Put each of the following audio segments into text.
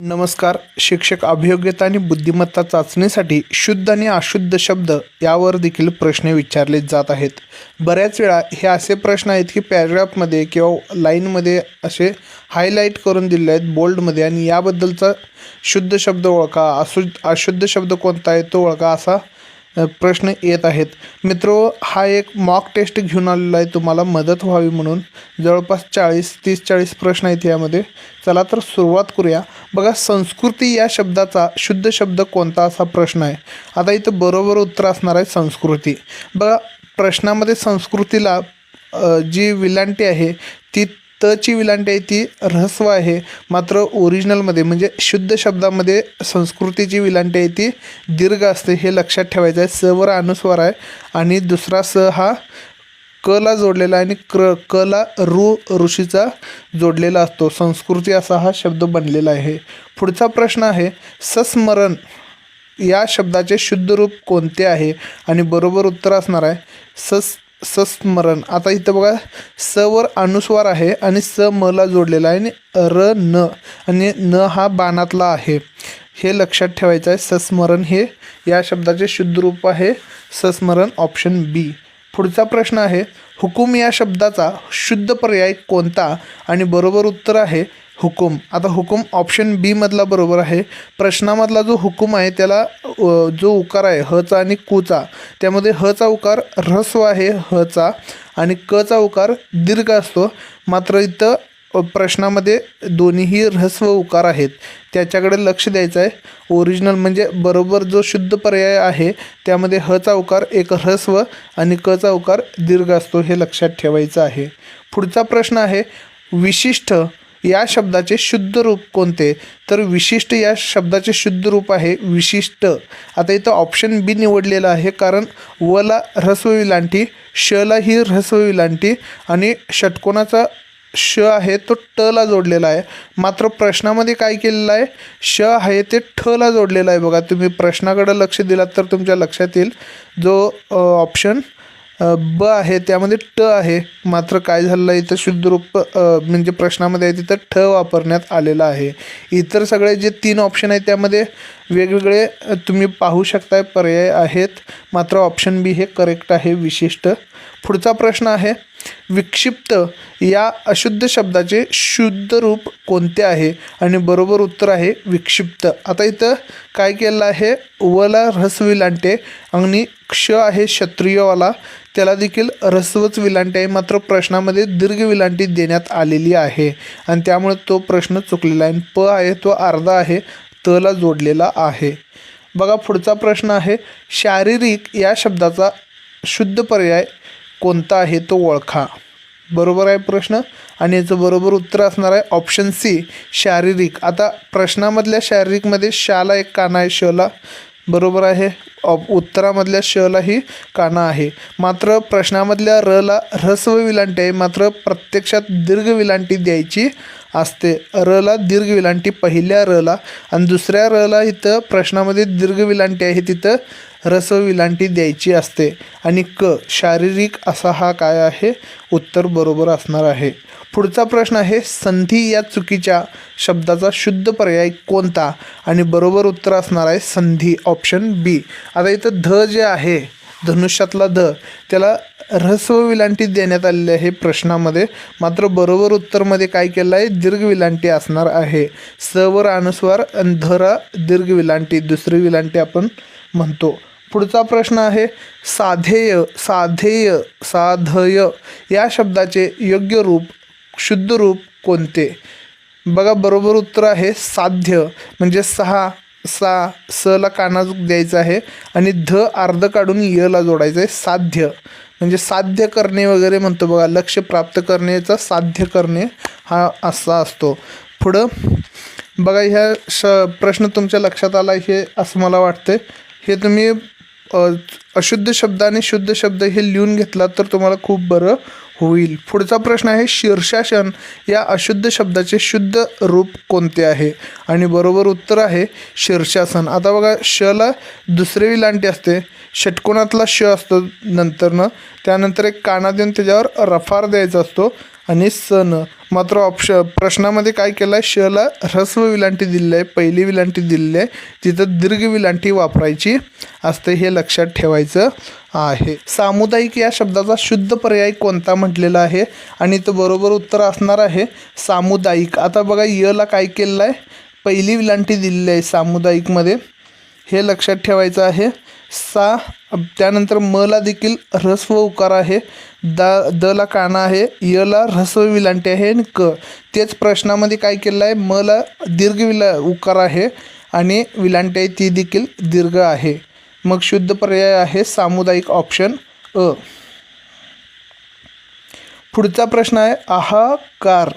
नमस्कार. शिक्षक अभियोग्यता आणि बुद्धिमत्ता चाचणीसाठी शुद्ध आणि अशुद्ध शब्द यावर देखील प्रश्न विचारले जात आहेत. बऱ्याच वेळा हे असे प्रश्न आहेत की पॅराग्राफमध्ये किंवा लाईनमध्ये असे हायलाईट करून दिले आहेत बोल्डमध्ये आणि याबद्दलचा शुद्ध शब्द ओळखा अशुद्ध अशुद्ध शब्द कोणता आहे तो ओळखा असा प्रश्न येत आहेत. मित्रो हा एक मॉक टेस्ट घेऊन आलेला आहे. तुम्हाला मदत व्हावी म्हणून जवळपास चाळीस तीस चाळीस प्रश्न आहेत यामध्ये. चला तर सुरुवात करूया. बघा संस्कृती या शब्दाचा शुद्ध शब्द कोणता असा प्रश्न आहे? आता इथं बरोबर उत्तर असणार आहे संस्कृती. बघा प्रश्नामध्ये संस्कृतीला जी विलांटी आहे ती तची विलांटी आहे ती ऱ्हस्व आहे. मात्र ओरिजिनलमध्ये म्हणजे शुद्ध शब्दामध्ये संस्कृतीची विलांटी आहे ती दीर्घ असते हे लक्षात ठेवायचं आहे. स वर अनुस्वार आहे आणि दुसरा स हा क ला जोडलेला आहे आणि क्र कला रु ऋ ऋषीचा जोडलेला असतो. संस्कृती असा हा शब्द बनलेला आहे. पुढचा प्रश्न आहे सस्मरण या शब्दाचे शुद्ध रूप कोणते आहे? आणि बरोबर उत्तर असणार आहे सस सस्मरण. आता इथं बघा स वर अनुस्वार आहे आणि स मला जोडलेला आहे आणि र न आणि न हा बाणातला आहे. हे लक्षात ठेवायचं आहे सस्मरण हे या शब्दाचे शुद्ध रूप आहे. सस्मरण ऑप्शन बी पुढचा प्रश्न आहे हुकूम या शब्दाचा शुद्ध पर्याय कोणता? आणि बरोबर उत्तर आहे हुकूम. आता हुकूम ऑप्शन बी मधला बरोबर आहे. प्रश्नामधला जो हुकूम आहे त्याला जो उकार आहे हचा आणि कुचा त्यामध्ये हचा उकार ऱ्हस्व आहे हचा आणि कचा उकार दीर्घ असतो. मात्र इथं प्रश्नामध्ये दोन्हीही ऱ्हस्व उकार आहेत. त्याच्याकडे लक्ष द्यायचं आहे ओरिजिनल म्हणजे बरोबर जो शुद्ध पर्याय आहे त्यामध्ये हचा उकार एक ऱ्हस्व आणि कचा उकार दीर्घ असतो हे लक्षात ठेवायचं आहे. पुढचा प्रश्न आहे विशिष्ट या शब्दाचे शुद्ध रूप कोणते? तर विशिष्ट या शब्दाचे शुद्ध रूप आहे विशिष्ट. आता इथं ऑप्शन बी निवडलेलं आहे कारण वला ह्रस्व विलांटी शला ही ह्रस्व विलांटी आणि षटकोनाचा श आहे तो टला जोडलेला आहे. मात्र प्रश्नामध्ये काय केलेलं आहे? श आहे ते ठ ला जोडलेलं आहे. बघा तुम्ही प्रश्नाकडे लक्ष दिलात तर तुमच्या लक्षात येईल. जो ऑप्शन ब आहे त्यामध्ये ट आहे. मात्र काय झालेलं आहे इथं शुद्ध रूप म्हणजे प्रश्नामध्ये आहे तिथं ठ वापरण्यात आलेला आहे. इतर सगळे जे तीन ऑप्शन आहेत त्यामध्ये वेगवेगळे तुम्ही पाहू शकताय पर्याय आहेत. मात्र ऑप्शन बी हे करेक्ट आहे विशिष्ट. पुढचा प्रश्न आहे विक्षिप्त या अशुद्ध शब्दाचे शुद्ध रूप कोणते आहे? आणि बरोबर उत्तर आहे विक्षिप्त. आता इथं काय केलं आहे? वला ऱ्हस्व विलांटे. आणि क्ष आहे क्षत्रियवाला. त्याला देखील ऱ्हस्वच विलांटी आहे. मात्र प्रश्नामध्ये दीर्घ विलांटी देण्यात आलेली आहे. आणि त्यामुळे तो प्रश्न चुकलेला आहे. आणि प आहे तो अर्धा आहे तला जोडलेला आहे. बघा पुढचा प्रश्न आहे शारीरिक या शब्दाचा शुद्ध पर्याय कोणता आहे तो ओळखा. बरोबर आहे प्रश्न? आणि याचं बरोबर उत्तर असणार आहे ऑप्शन सी शारीरिक. आता प्रश्नामधल्या शारीरिकमध्ये शाला एक काना आहे शला बरोबर आहे? ऑप उत्तरामधल्या शलाही काना आहे. मात्र प्रश्नामधल्या रला ह्रस्व विलांटी आहे. मात्र प्रत्यक्षात दीर्घ विलांटी द्यायची असते. रला दीर्घ विलांटी पहिल्या रला आणि दुसऱ्या रला इथं प्रश्नामध्ये दीर्घ विलांटी आहे तिथं ह्रस्व विलांटी द्यायची असते. आणि क शारीरिक असा हा काय आहे? उत्तर बरोबर असणार आहे. पुढचा प्रश्न आहे संधी या चुकीच्या शब्दाचा शुद्ध पर्याय कोणता? आणि बरोबर उत्तर असणार आहे संधी ऑप्शन बी आता इथं ध जे आहे धनुष्यातला ध त्याला ऱ्हस्व विलांटी देण्यात आलेली आहे प्रश्नामध्ये. मात्र बरोबर उत्तरमध्ये काय केलं आहे? दीर्घ विलांटी असणार आहे. स वर अनुस्वार आणि धरा दीर्घ विलांटी दुसरी विलांटी आपण म्हणतो. पुढचा प्रश्न आहे साधेय साधेय साधय या शब्दाचे योग्य रूप शुद्ध रूप कोणते? बघा बरोबर उत्तर आहे साध्य म्हणजे सहा सा स ला काना द्यायचा आहे आणि ध अर्ध काढून यला जोडायचं आहे साध्य. म्हणजे साध्य करणे वगैरे म्हणतो बघा लक्ष प्राप्त करण्याचा साध्य करणे हा असा असतो. पुढं बघा ह्या श प्रश्न तुमच्या लक्षात आला हे असं मला वाटतं हे तुम्ही अशुद्ध शब्द आणि शुद्ध शब्द हे लिहून घेतलात तर तुम्हाला खूप बरं होईल. पुढचा प्रश्न आहे शीर्षासन या अशुद्ध शब्दाचे शुद्ध रूप कोणते आहे? आणि बरोबर उत्तर आहे शीर्षासन. आता बघा शला दुसरे विलांटी असते. षटकोनातला श असतो नंतरनं. त्यानंतर एक काना देऊन त्याच्यावर रफार द्यायचा असतो आणि सन. मात्र ऑप्श प्रश्नामध्ये काय केलं आहे शला ह्रस्व विलांटी दिलेली आहे पहिली विलांटी दिलेली आहे. तिथं दीर्घ विलांटी वापरायची असते हे लक्षात ठेवायचं आहे. सामुदायिक या शब्दाचा शुद्ध पर्याय कोणता म्हटलेला आहे? आणि तो बरोबर उत्तर असणार आहे सामुदायिक. आता बघा यला काय केलेलं आहे पहिली विलांटी दिलेली आहे सामुदायिकमध्ये. हे लक्षात ठेवायचं आहे. सा त्यानंतर मला देखील ह्रस्व उकार आहे. द दला काना आहे. यला ह्रस्व विलांटी आहे आणि क. तेच प्रश्नामध्ये काय केलं आहे? मला दीर्घ विला उकार आहे आणि विलांटी आहे ती देखील दीर्घ आहे. मग शुद्ध पर्याय आहे सामुदायिक ऑप्शन अ. पुढचा प्रश्न आहे आहाकार.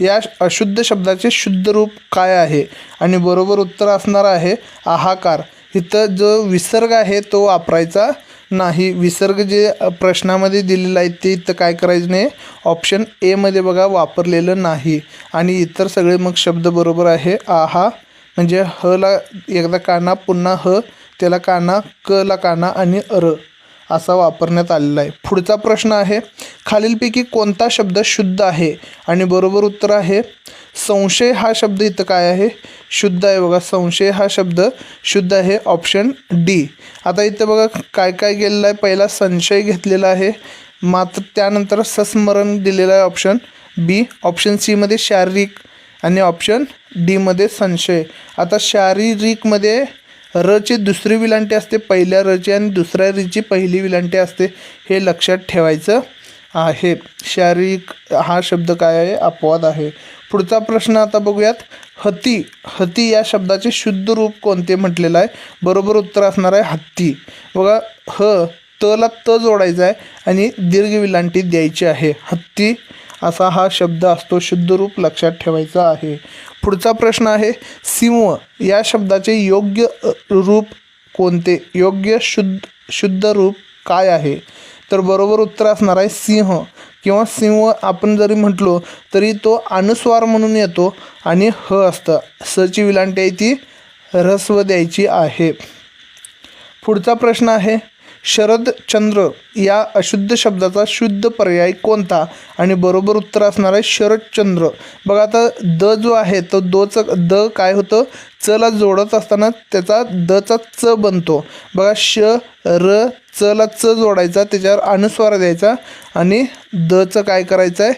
या अशुद्ध शब्दाचे शुद्ध रूप काय आहे? आणि बरोबर उत्तर असणार आहे आहाकार. इथं जो विसर्ग आहे तो वापरायचा नाही. विसर्ग जे प्रश्नामध्ये दिलेला आहे ते इथं काय करायचं नाही. ऑप्शन एमध्ये बघा वापरलेलं नाही. आणि इतर सगळे मग शब्द बरोबर आहे आहा म्हणजे हला एकदा काना पुन्हा ह त्याला काना क ला काना आणि र असा वापरण्यात आलेला आहे. पुढचा प्रश्न आहे खालीलपैकी कोणता शब्द शुद्ध आहे? आणि बरोबर उत्तर आहे संशय हा शब्द इथं काय आहे? शुद्ध आहे बघा. संशय हा शब्द शुद्ध आहे ऑप्शन डी आता इथं बघा काय काय गेलेलं आहे? पहिला संशय घेतलेला आहे. मात्र त्यानंतर सस्मरण दिलेलं आहे ऑप्शन बी ऑप्शन सीमध्ये शारीरिक आणि ऑप्शन डीमध्ये संशय. आता शारीरिकमध्ये रची दुसरी विलांटी असते पहिल्या रची आणि दुसऱ्या रीची पहिली विलांटी असते. हे लक्षात ठेवायचं आहे. शारीरिक हा शब्द काय आहे? अपवाद आहे. पुढचा प्रश्न आता बघूयात. हती हती या शब्दाचे शुद्ध रूप कोणते म्हटलेलं आहे? बरोबर उत्तर असणार आहे हत्ती. बघा ह तला त जोडायचा आहे आणि दीर्घ विलांटी द्यायची आहे. हत्ती असा हा शब्द असतो शुद्ध रूप लक्षात ठेवायचा आहे. पुढचा प्रश्न आहे सिंह या शब्दाचे योग्य रूप कोणते? योग्य शुद्ध शुद्ध रूप काय आहे? तर बरोबर उत्तर असणार आहे सिंह. किंवा सिंह आपण जरी म्हटलो तरी तो अनुस्वार म्हणून येतो आणि ह असतं. सची विलांटी आहे ती ह्रस्व द्यायची आहे. पुढचा प्रश्न आहे शरदचंद्र या अशुद्ध शब्दाचा शुद्ध पर्याय कोणता? आणि बरोबर उत्तर असणार आहे शरदचंद्र बघा आता द जो आहे तो दोचं द काय होतं? चला जोडत असताना त्याचा दचा च बनतो. बघा श र चला च जोडायचा त्याच्यावर अनुस्वार द्यायचा आणि दचं काय करायचं आहे?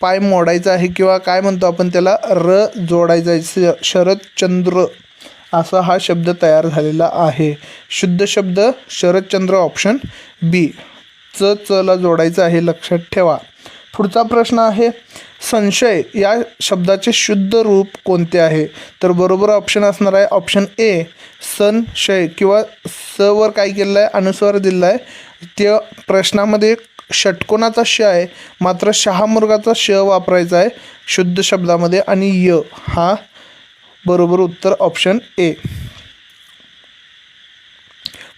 पाय मोडायचा आहे किंवा काय म्हणतो आपण त्याला? र जोडायचा आहे श- शरदचंद्र असा हा शब्द तयार झालेला आहे. शुद्ध शब्द शरदचंद्र ऑप्शन बी च चला जोडायचं आहे लक्षात ठेवा. पुढचा प्रश्न आहे संशय या शब्दाचे शुद्ध रूप कोणते आहे? तर बरोबर ऑप्शन असणार आहे ऑप्शन ए संशय किंवा स वर काय केलेलं आहे अनुस्वार दिलेला आहे त्या प्रश्नामध्ये षटकोनाचा श आहे मात्र शहामुर्गाचा श वापरायचा आहे शुद्ध शब्दामध्ये. आणि य हा बरोबर उत्तर ऑप्शन ए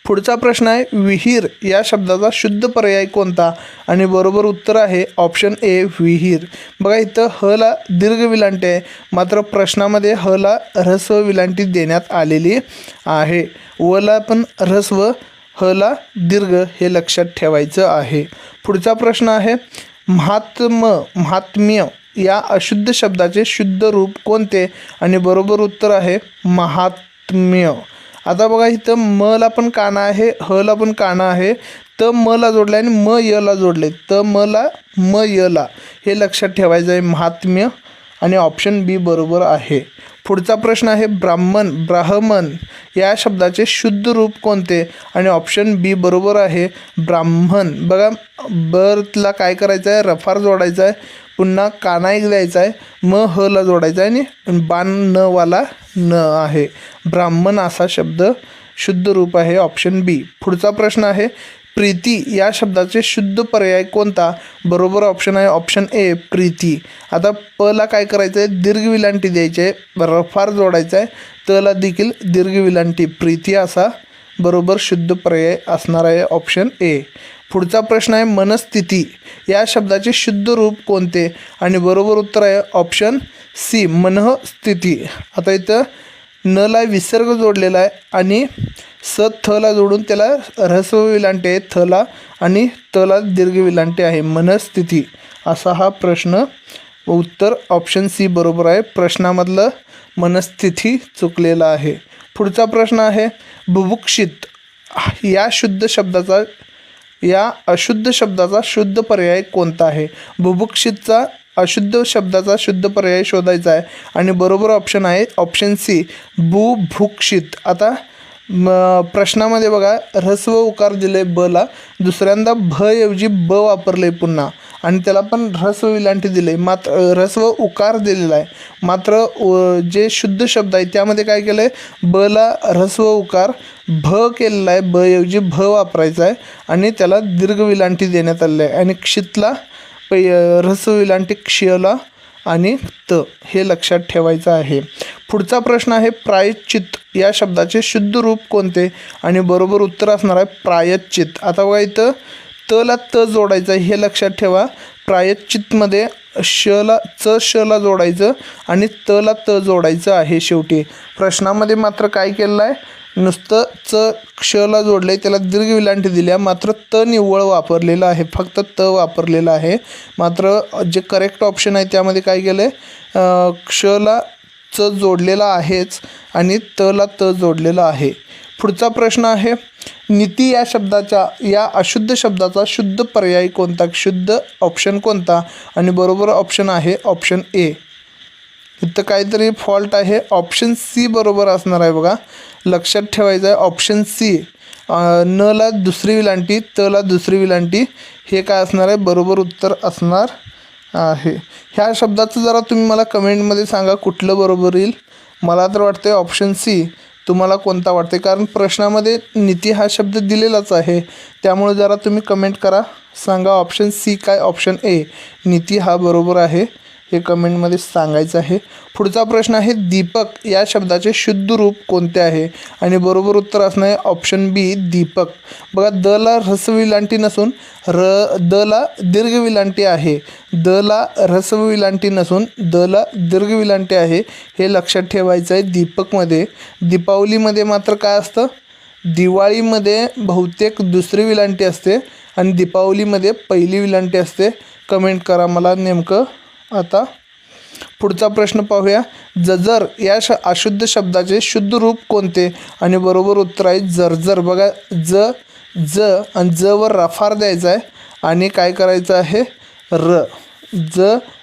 पुढचा प्रश्न आहे विहीर या शब्दाचा शुद्ध पर्याय कोणता? आणि बरोबर उत्तर आहे ऑप्शन ए विहीर. बघा इथं हला दीर्घ विलांटी आहे. मात्र प्रश्नामध्ये हला ह्रस्व विलांटी देण्यात आलेली आहे. वला पण ह्रस्व हला दीर्घ हे लक्षात ठेवायचं आहे. पुढचा प्रश्न आहे महात्म महात्म्य या अशुद्ध शब्दाचे शुद्ध रूप कोणते? आणि बरोबर उत्तर आहे महात्म्य. आता बघा इथं मला पण काना आहे ह ला पण काना आहे. त मला जोडले आणि म य ला जोडले. त मला म य ला. हे लक्षात ठेवायचं आहे महात्म्य. आणि ऑप्शन बी बरोबर आहे. पुढचा प्रश्न आहे ब्राह्मण ब्राह्मण. या शब्दाचे शुद्ध रूप कोणते? आणि ऑप्शन बी बरोबर आहे ब्राह्मण. बघा बरला काय करायचं आहे रफार जोडायचा आहे पुन्हा कानाईक द्यायचा आहे म ह ला जोडायचा आहे आणि बाण न वाला न आहे. ब्राह्मण असा शब्द शुद्ध रूप आहे ऑप्शन बी पुढचा प्रश्न आहे प्रीती या शब्दाचे शुद्ध पर्याय कोणता? बरोबर ऑप्शन आहे ऑप्शन ए प्रीती. आता प ला काय करायचं आहे दीर्घ विलांटी द्यायची. आहे रफार जोडायचा आहे तला देखील दीर्घ विलांटी प्रीती असा बरोबर शुद्ध पर्याय असणार आहे ऑप्शन ए पुढचा प्रश्न आहे मनस्थिती. या शब्दाचे शुद्ध रूप कोणते? आणि बरोबर उत्तर आहे ऑप्शन सी मनः स्थिती आता इथं न ला विसर्ग जोडलेला आहे आणि स थला जोडून त्याला ऱ्हस्व विलांटी आहे थला आणि तला दीर्घ विलांटी आहे. मनस्थिती. असा हा प्रश्न व उत्तर ऑप्शन सी बरोबर आहे. प्रश्नामधलं मनस्थिती चुकलेला आहे. पुढचा प्रश्न आहे बुभुक्षित. या शुद्ध शब्दाचा या अशुद्ध शब्दाचा शुद्ध पर्याय कोणता आहे? बुभुक्षितचा अशुद्ध शब्दाचा शुद्ध पर्याय शोधायचा आहे. आणि बरोबर ऑप्शन आहे ऑप्शन सी भू भूक्षित. आता म प्रश्नामध्ये बघा ह्रस्व उकार दिले बला दुसऱ्यांदा भ ऐवजी ब वापरले पुन्हा. आणि त्याला पण ह्रस्व विलांटी दिले मात्र ऱ्हस्व उकार दिलेला आहे. मात्र जे शुद्ध शब्द आहे त्यामध्ये काय केलं आहे बला ह्रस्व उकार भ केलेला आहे. ब ऐवजी भ वापरायचा आहे. आणि त्याला दीर्घ विलांटी देण्यात आलेली आहे. आणि क्षितला पै ऱ्हस्व विलांटी आणि त हे लक्षात ठेवायचं आहे. पुढचा प्रश्न आहे प्रायश्चित. या शब्दाचे शुद्ध रूप कोणते? आणि बरोबर उत्तर असणार आहे प्रायश्चित. आता बघा इथं तला त जोडायचं आहे हे लक्षात ठेवा. प्रायश्चितमध्ये शला च शला जोडायचं आणि तला त जोडायचं आहे शेवटी. प्रश्नामध्ये मात्र काय केलेलं आहे? नुसतं च क्षला जोडलं आहे त्याला दीर्घ विलांटी दिल्या मात्र त निव्वळ वापरलेलं आहे. फक्त त वापरलेलं आहे. मात्र जे करेक्ट ऑप्शन आहे त्यामध्ये काय केलं आहे क्षला च जोडलेला आहेच आणि तला त जोडलेला आहे. पुढचा प्रश्न आहे नीती या शब्दाच्या या अशुद्ध शब्दाचा शुद्ध पर्याय कोणता? शुद्ध ऑप्शन कोणता? आणि बरोबर ऑप्शन आहे ऑप्शन ए इथं काहीतरी फॉल्ट आहे. ऑप्शन सी बरोबर असणार आहे बघा. लक्षात ठेवायचं आहे. ऑप्शन सी न ला दुसरी विलांटी त ला दुसरी विलांटी हे काय असणार आहे? बरोबर उत्तर असणार आहे. ह्या शब्दाचं जरा तुम्ही मला कमेंटमध्ये सांगा कुठलं बरोबर येईल. मला तर वाटतं ऑप्शन सी तुम्हाला कोणता वाटते कारण प्रश्नामध्ये नीती हा शब्द दिलेलाच आहे. त्यामुळे जरा तुम्ही कमेंट करा. सांगा ऑप्शन सी काय? ऑप्शन ए नीती हा बरोबर आहे. हे कमेंटमध्ये सांगायचं आहे. पुढचा प्रश्न आहे दीपक या शब्दाचे शुद्ध रूप कोणते आहे? आणि बरोबर उत्तर असणार आहे ऑप्शन बी दीपक. बघा द ला ऱ्हस्व विलांटी नसून र द ला दीर्घ विलांटी आहे. द ला ऱ्हस्व विलांटी नसून द ला दीर्घ विलांटी आहे हे लक्षात ठेवायचं आहे दीपकमध्ये. दीपावलीमध्ये मात्र काय असतं? दिवाळीमध्ये बहुतेक दुसरी विलांटी असते आणि दीपावलीमध्ये पहिली विलांटी असते. कमेंट करा मला नेमकं. आता पुढचा प्रश्न पाहूया. जजर या श अशुद्ध शब्दाचे शुद्ध रूप कोणते? आणि बरोबर उत्तर आहे जर्जर. बघा ज ज आणि ज वर रफार द्यायचा आहे आणि काय करायचं आहे? र. ज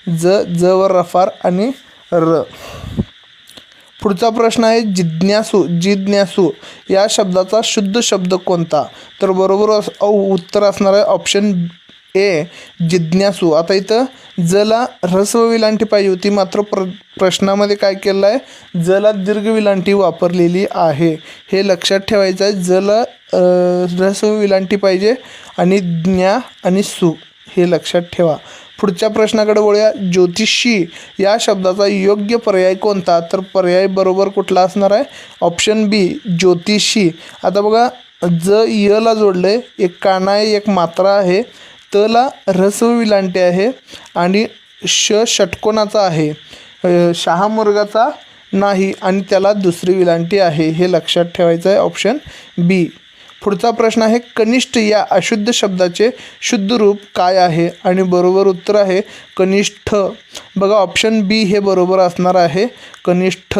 ज ज वर रफार आणि र. पुढचा प्रश्न आहे जिज्ञासू जिज्ञासू. या शब्दाचा शुद्ध शब्द कोणता? तर बरोबर अस- उत्तर असणार आहे ऑप्शन ए जिज्ञासू. आता इथं जला ऱ्हस्व विलांटी पाहिजे होती. मात्र प्र प्रश्नामध्ये काय केलं आहे जला दीर्घ विलांटी वापरलेली आहे. हे लक्षात ठेवायचं आहे जला ऱ्हस्व विलांटी पाहिजे आणि ज्ञा आणि सु हे लक्षात ठेवा. पुढच्या प्रश्नाकडे वळूया. ज्योतिषी या शब्दाचा योग्य पर्याय कोणता? तर पर्याय बरोबर कुठला असणार आहे? ऑप्शन बी ज्योतिषी. आता बघा ज यला आहे एक काना आहे एक मात्रा आहे. तला ऱ्हस्व विलांटी आहे आणि श षटकोनाचा आहे. अ, शहामुर्गाचा नाही आणि त्याला दुसरी विलांटी आहे हे लक्षात ठेवायचं आहे ऑप्शन बी पुढचा प्रश्न आहे कनिष्ठ या अशुद्ध शब्दाचे शुद्ध रूप काय आहे? आणि बरोबर उत्तर आहे कनिष्ठ. बघा ऑप्शन बी हे बरोबर असणार आहे कनिष्ठ.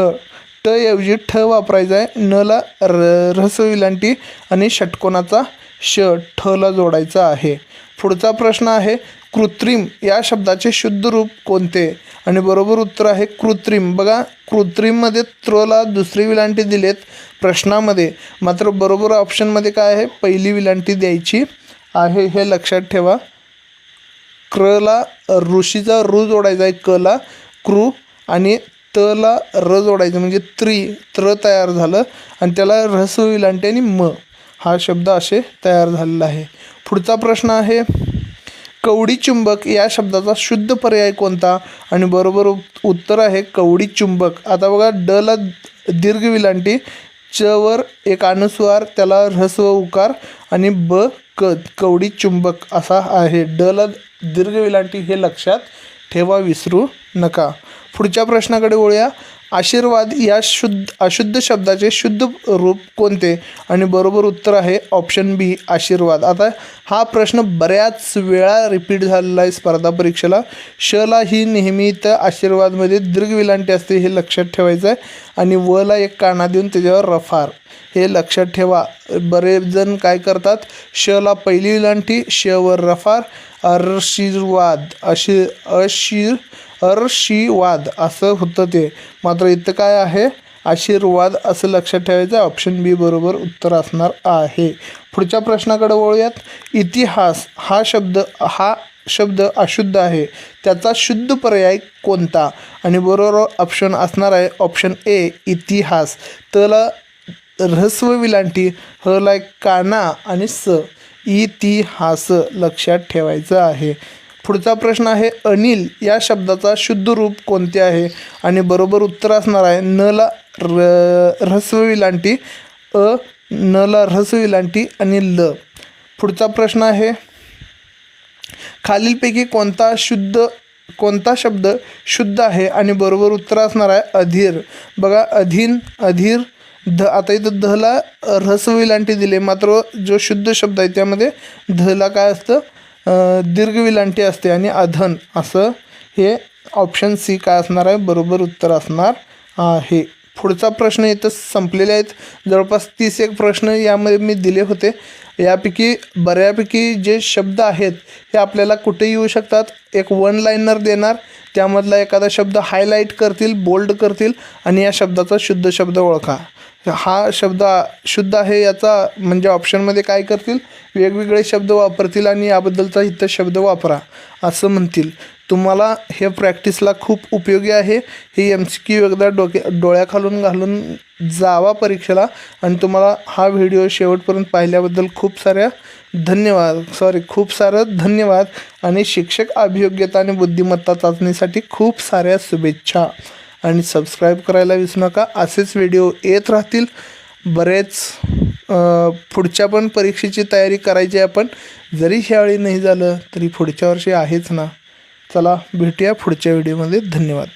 ट ऐवजी ठ वापरायचं आहे न ला र ऱ्हस्व विलांटी आणि षटकोनाचा श ठला जोडायचा आहे. पुढचा प्रश्न आहे कृत्रिम या शब्दाचे शुद्ध रूप कोणते? आणि बरोबर उत्तर आहे कृत्रिम बघा कृत्रिममध्ये त्रोला दुसरी विलांटी दिलेत प्रश्नामध्ये. मात्र बरोबर ऑप्शनमध्ये काय आहे? पहिली विलांटी द्यायची आहे हे लक्षात ठेवा. क्रला ऋषीचा रू जोडायचा आहे कला क्रू आणि तला र जोडायचं म्हणजे त्रि त्र तयार झालं आणि त्याला ऱ्हस्व विलांटी आणि म हा शब्द असे तयार झालेला आहे. पुढचा प्रश्न आहे कवडी चुंबक या शब्दाचा शुद्ध पर्याय कोणता? आणि बरोबर उत्तर आहे कवडी चुंबक. आता बघा डला दीर्घ विलांटी च वर एक अनुस्वार त्याला ऱ्हस्व उकार आणि ब क कवडी चुंबक असा आहे. डला दीर्घ विलांटी हे लक्षात ठेवा विसरू नका. पुढच्या प्रश्नाकडे वळूया. आशीर्वाद या शुद्ध अशुद्ध शब्दाचे शुद्ध रूप कोणते? आणि बरोबर उत्तर आहे ऑप्शन बी आशीर्वाद. आता हा प्रश्न बऱ्याच वेळा रिपीट झालेला आहे स्पर्धा परीक्षेला. शला ही नेहमी तर आशीर्वादमध्ये दीर्घ विलांटी असते हे लक्षात ठेवायचं आहे. आणि वला एक काना देऊन त्याच्यावर रफार. हे लक्षात ठेवा. बरेच जण काय करतात? शला पहिली विलांटी शवर रफार अर्शीर्वाद अशी अशीर अर्शीवाद असं होतं ते. मात्र इथं काय आहे? आशीर्वाद असं लक्षात ठेवायचं ऑप्शन बी बरोबर उत्तर असणार आहे. पुढच्या प्रश्नाकडे वळूयात. इतिहास हा शब्द हा शब्द अशुद्ध आहे. त्याचा शुद्ध पर्याय कोणता? आणि बरोबर ऑप्शन असणार आहे. ऑप्शन ए इतिहास. तला ऱ्हस्व विलांटी हला काना आणि स इतिहास लक्षात ठेवायचं आहे. पुढचा प्रश्न आहे अनिल या शब्दाचा शुद्ध रूप कोणते आहे? आणि बरोबर उत्तर असणार आहे नला र र्हस्वविलांटी अ नला ऱ्हस्व आणि ल. पुढचा प्रश्न आहे खालीलपैकी कोणता शुद्ध कोणता शब्द शुद्ध आहे? आणि बरोबर उत्तर असणार आहे अधीर. बघा अधीन अधीर ध. आता इथं धला ऱ्हस्व दिले मात्र जो शुद्ध शब्द आहे त्यामध्ये धला काय असतं? दीर्घ विलांटी असते आणि अधन असं हे ऑप्शन सी काय असणार आहे? बरोबर उत्तर असणार आहे. पुढचा प्रश्न इथं संपलेले आहेत. जवळपास तीस एक प्रश्न यामध्ये मी दिले होते. यापैकी बऱ्यापैकी जे शब्द आहेत हे आपल्याला कुठे येऊ शकतात? एक वन लाईनर देणार. त्यामधला एखादा शब्द हायलाईट करतील बोल्ड करतील आणि या शब्दाचा शुद्ध शब्द ओळखा. हा शब्द शुद्ध आहे याचा म्हणजे ऑप्शनमध्ये काय करतील? वेगवेगळे शब्द वापरतील आणि याबद्दलचा इथं शब्द वापरा असं म्हणतील. तुम्हाला हे प्रॅक्टिसला खूप उपयोगी आहे. हे एम सी क्यू एकदा डोक्या डोळ्याखालून घालून जावा परीक्षेला. आणि तुम्हाला हा व्हिडिओ शेवटपर्यंत पाहिल्याबद्दल खूप साऱ्या धन्यवाद. सॉरी खूप सारं धन्यवाद. आणि शिक्षक अभियोग्यता आणि बुद्धिमत्ता चाचणीसाठी खूप साऱ्या शुभेच्छा. आणि सबस्क्राईब करायला विसरू नका. असेच व्हिडिओ येत राहतील. बरेच पुढच्या पण परीक्षेची तयारी करायची आहे आपण. जरी ह्यावेळी नाही झालं तरी पुढच्या वर्षी आहेच ना. चला भेटूया पुढच्या व्हिडिओमध्ये धन्यवाद.